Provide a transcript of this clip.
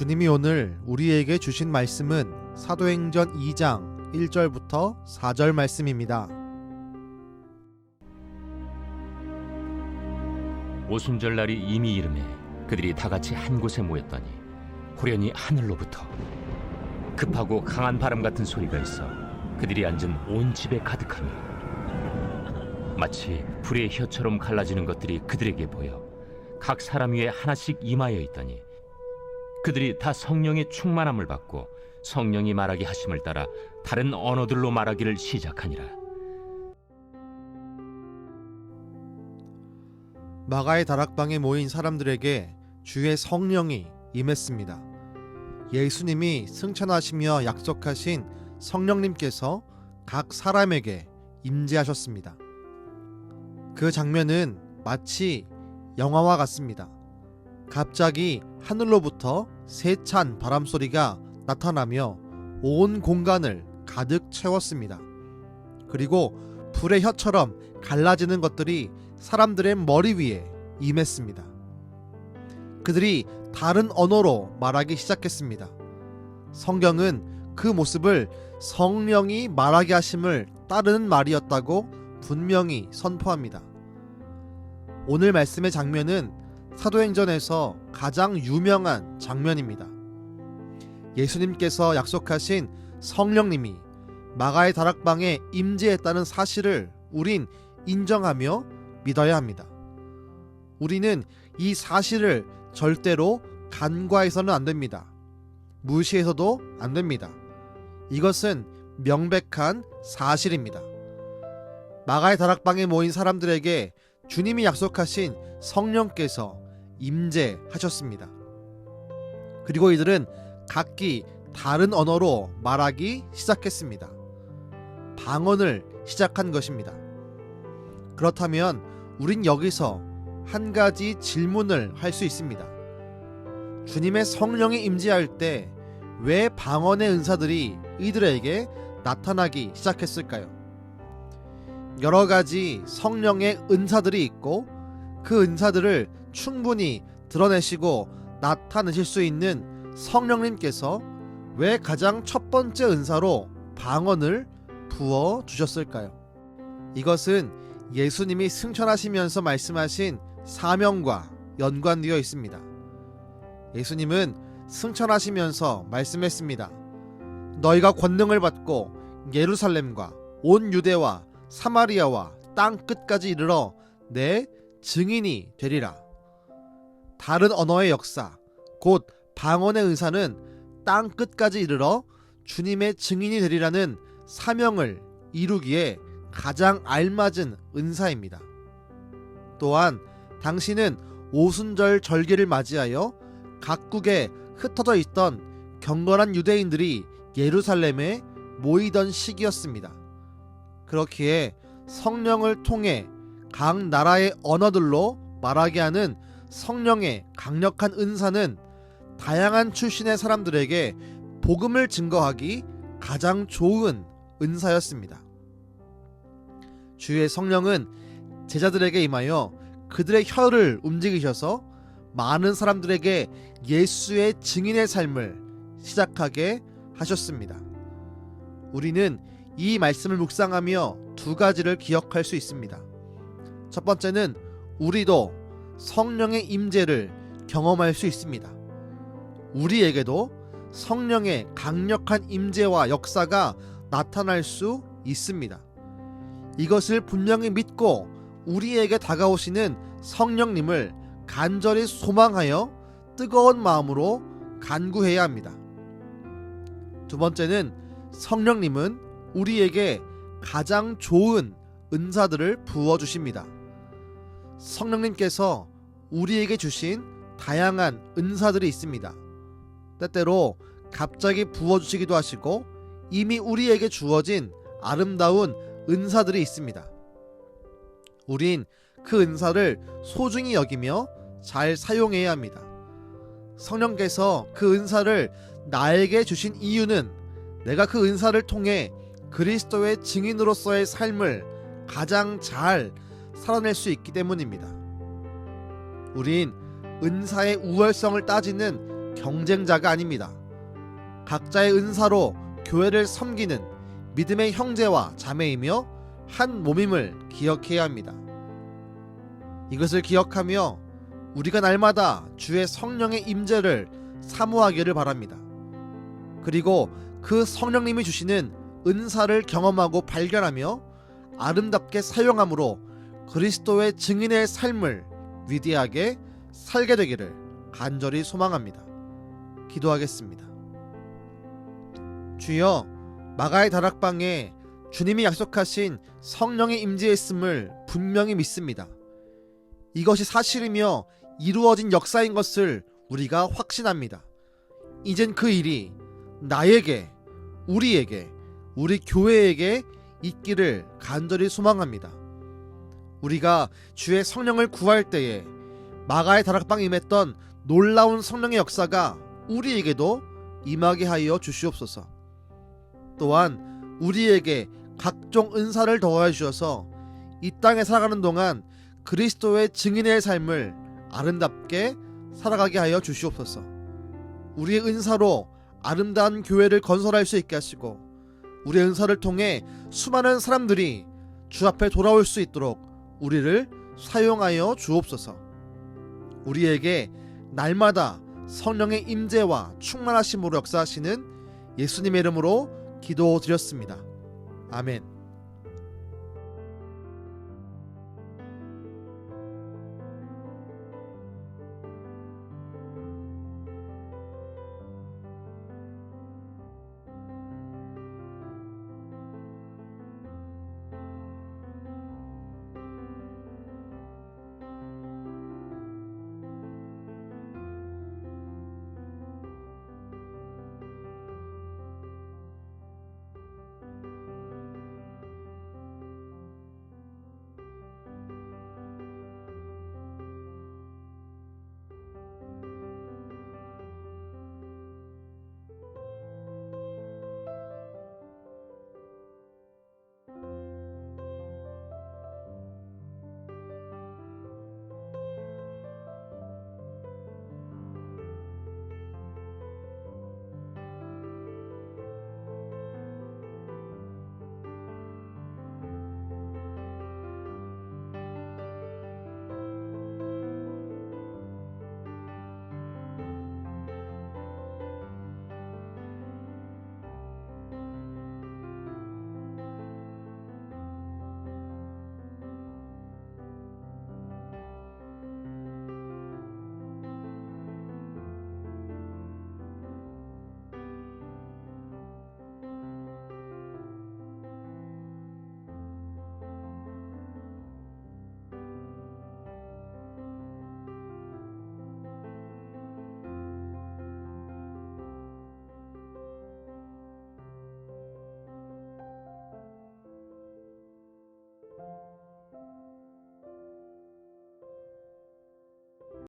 주님이 오늘 우리에게 주신 말씀은 사도행전 2장 1절부터 4절 말씀입니다. 오순절 날이 이미 이름에 그들이 다 같이 한 곳에 모였더니 후련히 하늘로부터 급하고 강한 바람 같은 소리가 있어 그들이 앉은 온 집에 가득하니 마치 불의 혀처럼 갈라지는 것들이 그들에게 보여 각 사람 위에 하나씩 임하여 있더니 그들이 다 성령의 충만함을 받고 성령이 말하게 하심을 따라 다른 언어들로 말하기를 시작하니라 마가의 다락방에 모인 사람들에게 주의 성령이 임했습니다. 예수님이 승천하시며 약속하신 성령님께서 각 사람에게 임재하셨습니다. 그 장면은 마치 영화와 같습니다. 갑자기 하늘로부터 세찬 바람 소리가 나타나며 온 공간을 가득 채웠습니다. 그리고 불의 혀처럼 갈라지는 것들이 사람들의 머리 위에 임했습니다. 그들이 다른 언어로 말하기 시작했습니다. 성경은 그 모습을 성령이 말하게 하심을 따르는 말이었다고 분명히 선포합니다. 오늘 말씀의 장면은 사도행전에서 가장 유명한 장면입니다. 예수님께서 약속하신 성령님이 마가의 다락방에 임재했다는 사실을 우린 인정하며 믿어야 합니다. 우리는 이 사실을 절대로 간과해서는 안 됩니다. 무시해서도 안 됩니다. 이것은 명백한 사실입니다. 마가의 다락방에 모인 사람들에게 주님이 약속하신 성령께서 임재하셨습니다. 그리고 이들은 각기 다른 언어로 말하기 시작했습니다. 방언을 시작한 것입니다. 그렇다면 우린 여기서 한 가지 질문을 할 수 있습니다. 주님의 성령이 임재할 때 왜 방언의 은사들이 이들에게 나타나기 시작했을까요? 여러 가지 성령의 은사들이 있고 그 은사들을 충분히 드러내시고 나타내실 수 있는 성령님께서 왜 가장 첫 번째 은사로 방언을 부어 주셨을까요? 이것은 예수님이 승천하시면서 말씀하신 사명과 연관되어 있습니다. 예수님은 승천하시면서 말씀했습니다. 너희가 권능을 받고 예루살렘과 온 유대와 사마리아와 땅 끝까지 이르러 내 증인이 되리라. 다른 언어의 역사, 곧 방언의 은사는 땅 끝까지 이르러 주님의 증인이 되리라는 사명을 이루기에 가장 알맞은 은사입니다. 또한 당신은 오순절 절기를 맞이하여 각국에 흩어져 있던 경건한 유대인들이 예루살렘에 모이던 시기였습니다. 그렇기에 성령을 통해 각 나라의 언어들로 말하게 하는 성령의 강력한 은사는 다양한 출신의 사람들에게 복음을 증거하기 가장 좋은 은사였습니다. 주의 성령은 제자들에게 임하여 그들의 혀를 움직이셔서 많은 사람들에게 예수의 증인의 삶을 시작하게 하셨습니다. 우리는 이 말씀을 묵상하며 두 가지를 기억할 수 있습니다. 첫 번째는 우리도 성령의 임재를 경험할 수 있습니다. 우리에게도 성령의 강력한 임재와 역사가 나타날 수 있습니다. 이것을 분명히 믿고 우리에게 다가오시는 성령님을 간절히 소망하여 뜨거운 마음으로 간구해야 합니다. 두 번째는 성령님은 우리에게 가장 좋은 은사들을 부어 주십니다. 성령님께서 우리에게 주신 다양한 은사들이 있습니다. 때때로 갑자기 부어 주시기도 하시고 이미 우리에게 주어진 아름다운 은사들이 있습니다. 우린 그 은사를 소중히 여기며 잘 사용해야 합니다. 성령께서 그 은사를 나에게 주신 이유는 내가 그 은사를 통해 그리스도의 증인으로서의 삶을 가장 잘 살아낼 수 있기 때문입니다. 우린 은사의 우월성을 따지는 경쟁자가 아닙니다. 각자의 은사로 교회를 섬기는 믿음의 형제와 자매이며 한 몸임을 기억해야 합니다. 이것을 기억하며 우리가 날마다 주의 성령의 임재를 사모하기를 바랍니다. 그리고 그 성령님이 주시는 은사를 경험하고 발견하며 아름답게 사용함으로 그리스도의 증인의 삶을 위대하게 살게 되기를 간절히 소망합니다. 기도하겠습니다. 주여 마가의 다락방에 주님이 약속하신 성령의 임재했음을 분명히 믿습니다. 이것이 사실이며 이루어진 역사인 것을 우리가 확신합니다. 이젠 그 일이 나에게, 우리에게, 우리 교회에게 있기를 간절히 소망합니다. 우리가 주의 성령을 구할 때에 마가의 다락방에 임했던 놀라운 성령의 역사가 우리에게도 임하게 하여 주시옵소서. 또한 우리에게 각종 은사를 더하여 주셔서 이 땅에 살아가는 동안 그리스도의 증인의 삶을 아름답게 살아가게 하여 주시옵소서. 우리의 은사로 아름다운 교회를 건설할 수 있게 하시고 우리의 은사를 통해 수많은 사람들이 주 앞에 돌아올 수 있도록 우리를 사용하여 주옵소서. 우리에게 날마다 성령의 임재와 충만하심으로 역사하시는 예수님의 이름으로 기도드렸습니다. 아멘.